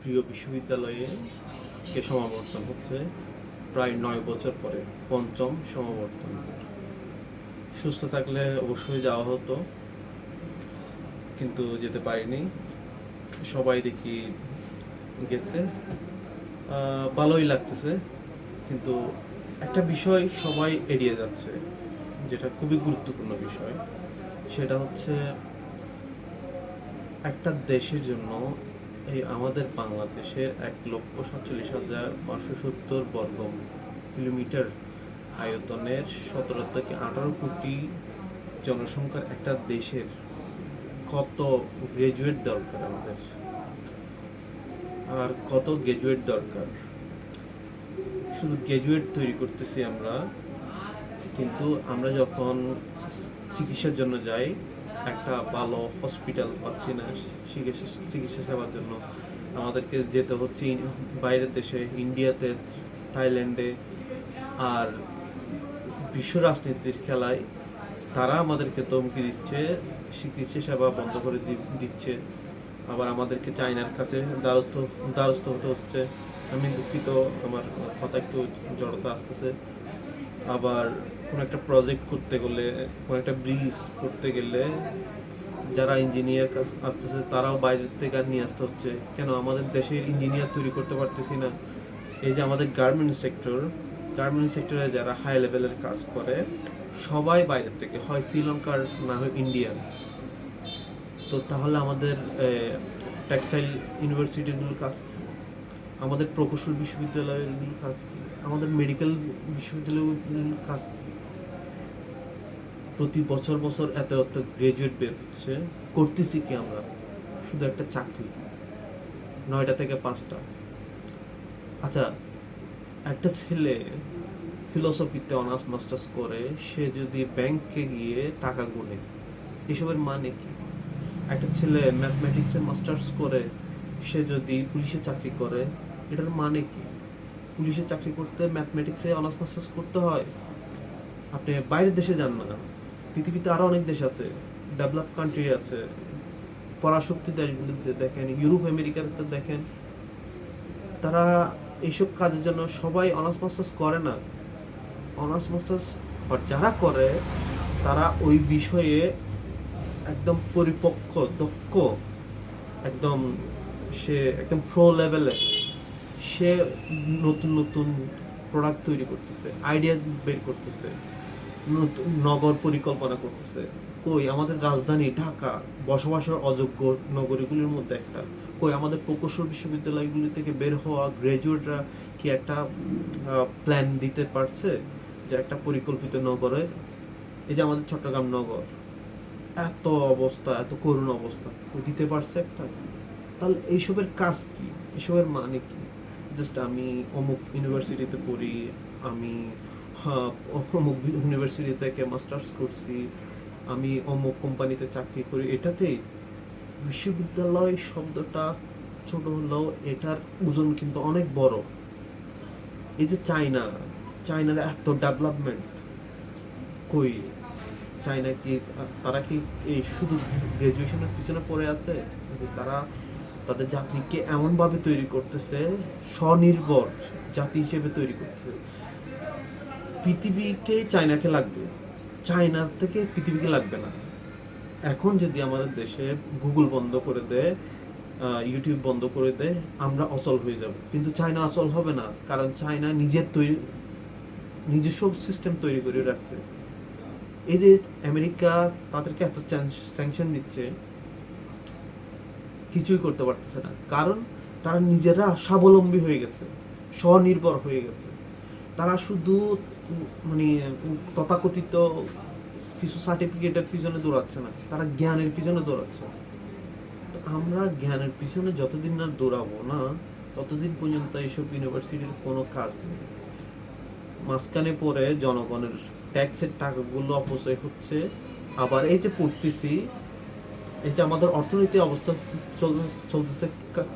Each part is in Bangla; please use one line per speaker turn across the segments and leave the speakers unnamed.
প্রিয় বিশ্ববিদ্যালয়ে আজকে সমাবর্তন হচ্ছে। প্রায় নয় বছর পরে পঞ্চম সমাবর্তন। সুস্থ থাকলে অবশ্যই যাওয়া হতো, কিন্তু যেতে পারিনি। সবাই দেখি গেছে। ভালোই লাগতেছে, কিন্তু একটা বিষয় সবাই এড়িয়ে যাচ্ছে, যেটা খুবই গুরুত্বপূর্ণ বিষয়। সেটা হচ্ছে একটা দেশের জন্য এই আমাদের বাংলাদেশের এক লক্ষ সাতচল্লিশ হাজার পাঁচশো সত্তর বর্গ কিলোমিটার আয়তনের সতেরো থেকে আঠারো কোটি জনসংখ্যার একটা দেশের কত গ্রাজুয়েট দরকার আমাদের? আর কত গ্রাজুয়েট দরকার? শুধু গ্রাজুয়েট তৈরি করতেছি আমরা, কিন্তু আমরা যখন চিকিৎসার জন্য যাই একটা ভালো হসপিটাল পাচ্ছি না চিকিৎসা সেবার জন্য আমাদেরকে যেতে হচ্ছে বাইরের দেশে, ইন্ডিয়াতে, থাইল্যান্ডে আর বিশ্ব রাজনীতির খেলায় তারা আমাদেরকে ধমকি দিচ্ছে, চিকিৎসা সেবা বন্ধ করে দিচ্ছে। আবার আমাদেরকে চায়নার কাছে দ্বারস্থ দ্বারস্থ হতে হচ্ছে। আমি দুঃখিত, আমার কথা একটু জড়তা আসতেছে। আবার কোনো একটা প্রজেক্ট করতে গেলে, কোনো একটা ব্রিজ করতে গেলে যারা ইঞ্জিনিয়ার আসতেছে, তারাও বাইরের থেকে আর নিয়ে আসতে হচ্ছে। কেন? আমাদের দেশের ইঞ্জিনিয়ার তৈরি করতে পারতেছি না। এই যে আমাদের গার্মেন্টস সেক্টর গার্মেন্টস সেক্টরে যারা হাই লেভেলের কাজ করে, সবাই বাইরের থেকে, হয় শ্রীলঙ্কার না হয় ইন্ডিয়ান তো তাহলে আমাদের টেক্সটাইল ইউনিভার্সিটিগুলোর কাজ আমাদের প্রকৌশল বিশ্ববিদ্যালয়গুলোর কাজ কি? আমাদের মেডিকেল বিশ্ববিদ্যালয়গুলোর কাজ কি? প্রতি বছর বছর এত এত গ্রাজুয়েট বের হচ্ছে। করতেছি কি আমরা? শুধু একটা চাকরি। নয়টা থেকে পাঁচটা। আচ্ছা একটা ছেলে ফিলোসফিতে অনার্স মাস্টার্স করে, সে যদি ব্যাংকে গিয়ে টাকা গুনে, এসবের মানে কি? একটা ছেলে ম্যাথমেটিক্সে মাস্টার্স করে, সে যদি পুলিশে চাকরি করে, এটার মানে কি? পুলিশে চাকরি করতে ম্যাথমেটিক্সে অনার্স মাস্টার্স করতে হয়? আপনি বাইরের দেশে যান না পৃথিবীতে আরও অনেক দেশ আছে ডেভেলপ কান্ট্রি আছে, পরাশক্তি দেশগুলিতে দেখেন, ইউরোপ আমেরিকাতে দেখেন, তারা এইসব কাজের জন্য সবাই অনার্স মাস্টার্স করে না। অনার্স মাস্টার্স যারা করে, তারা ওই বিষয়ে একদম পরিপক্ক, দক্ষ, একদম সে একদম প্রো লেভেলে সে নতুন নতুন প্রোডাক্ট তৈরি করতেছে আইডিয়া বের করতেছে। নগর পরিকল্পনা করতেছে। কই, আমাদের রাজধানী ঢাকা, বসবাসের অযোগ্য নগরীগুলির মধ্যে একটা। কই, আমাদের প্রকৌশল বিশ্ববিদ্যালয়গুলি থেকে বের হওয়া গ্রাজুয়েটরা কি একটা প্ল্যান দিতে পারছে যে একটা পরিকল্পিত নগরের এই যে আমাদের চট্টগ্রাম নগর, এত অবস্থা, এত করুণ অবস্থা। দিতে পারছে একটা? তাহলে এইসবের কাজ কি? এসবের মানে কি? জাস্ট আমি অমুক ইউনিভার্সিটিতে পড়ি, আমি অমুক ইউনিভার্সিটি থেকে মাস্টার্স করছি, আমি অমুক কোম্পানিতে চাকরি করি, এটাতেই বিশ্ববিদ্যালয় শব্দটা ছোট হলেও এটার ওজন কিন্তু অনেক বড়। এই যে চায়না, চায়নার এত ডেভেলপমেন্ট কই? চায়না কি, তারা কি এই শুধু গ্রাজুয়েশনের পিছনে পড়ে আছে? তারা তাদের জাতিকে এমনভাবে তৈরি করতেছে, স্বনির্ভর জাতি হিসেবে তৈরি করতেছে? পৃথিবীকে চায়নাকে লাগবে। চায়না থেকে পৃথিবীকে লাগবে না। এখন যদি আমাদের দেশে গুগল বন্ধ করে দেয় ইউটিউব বন্ধ করে দেয়, আমরা অচল হয়ে যাব। কিন্তু চায়না অচল হবে না, কারণ চায়না নিজের তৈরি, নিজস্ব সিস্টেম তৈরি করে রাখছে। এই যে আমেরিকা তাদেরকে এত স্যাংশন দিচ্ছে, কিছুই করতে পারতেছে না। কারণ তারা নিজেরা স্বাবলম্বী হয়ে গেছে, স্বনির্ভর হয়ে গেছে। তারা শুধু মানে তথাকথিত কিছু সার্টিফিকেটের পিছনে দৌড়াচ্ছে না, তারা জ্ঞানের পিছনে দৌড়াচ্ছে। তো আমরা জ্ঞানের পিছনে যতদিন না দৌড়াবো না, ততদিন পর্যন্ত এইসব ইউনিভার্সিটির কোনো কাজ নেই। মাঝখানে পরে জনগণের ট্যাক্সের টাকাগুলো অপচয় হচ্ছে, আবার এই যে পড়তেছি, এই যে আমাদের অর্থনীতি অবস্থা চল- চলতেছে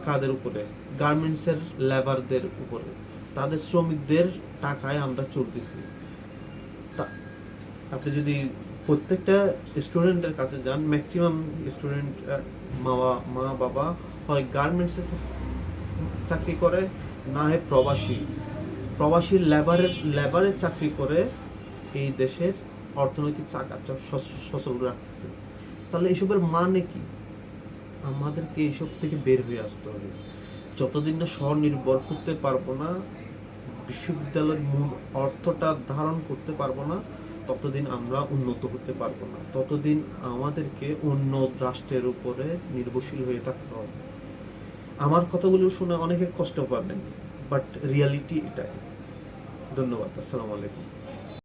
কাদের উপরে? গার্মেন্টসের লেবারদের উপরে। তাদের শ্রমিকদের টাকায় আমরা চলতেছি। আপনি যদি প্রত্যেকটা স্টুডেন্টের কাছে যান ম্যাক্সিমাম স্টুডেন্ট মা মা, বাবা হয় গার্মেন্টসে চাকরি করে, না হয় প্রবাসী। প্রবাসী লেবারের লেবারের চাকরি করে এই দেশের অর্থনৈতিক চাকা সচল রাখতেছে। তাহলে এসবের মানে কি? আমাদেরকে এইসব থেকে বের হয়ে আসতে হবে। যতদিন না স্বনির্ভর করতে পারব না বিশ্ববিদ্যালয়ের মূল অর্থটা ধারণ করতে পারব না, ততদিন আমরা উন্নত হতে পারব না। ততদিন আমাদেরকে অন্য রাষ্ট্রের উপরে নির্ভরশীল হয়ে থাকতে হবে। আমার কথাগুলো শুনে অনেকে কষ্ট পাবেন বাট রিয়ালিটি এটাই। ধন্যবাদ, আসসালামু আলাইকুম।